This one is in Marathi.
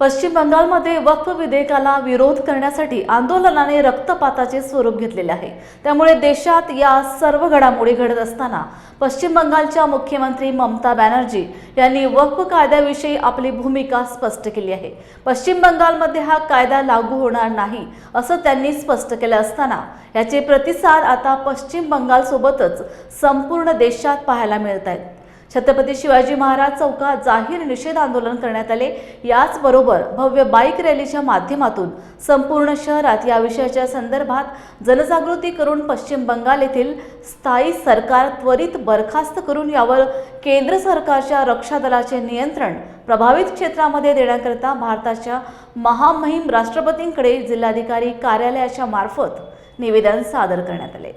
पश्चिम बंगालमध्ये वक्फ विधेयकाला विरोध करण्यासाठी आंदोलनाने रक्तपाताचे स्वरूप घेतलेले आहे. त्यामुळे देशात या सर्व घडामोडी घडत असताना पश्चिम बंगालच्या मुख्यमंत्री ममता बॅनर्जी यांनी वक्फ कायद्याविषयी आपली भूमिका स्पष्ट केली आहे. पश्चिम बंगालमध्ये हा कायदा लागू होणार नाही असं त्यांनी स्पष्ट केलं असताना याचे प्रतिसाद आता पश्चिम बंगालसोबतच संपूर्ण देशात पाहायला मिळत आहेत. छत्रपती शिवाजी महाराज चौकात जाहीर निषेध आंदोलन करण्यात आले. याचबरोबर भव्य बाईक रॅलीच्या माध्यमातून संपूर्ण शहरात या विषयाच्या संदर्भात जनजागृती करून पश्चिम बंगाल येथील स्थायी सरकार त्वरित बरखास्त करून यावर केंद्र सरकारच्या रक्षा दलाचे नियंत्रण प्रभावित क्षेत्रामध्ये देण्याकरिता भारताच्या महामहिम राष्ट्रपतींकडे जिल्हाधिकारी कार्यालयाच्या मार्फत निवेदन सादर करण्यात आले.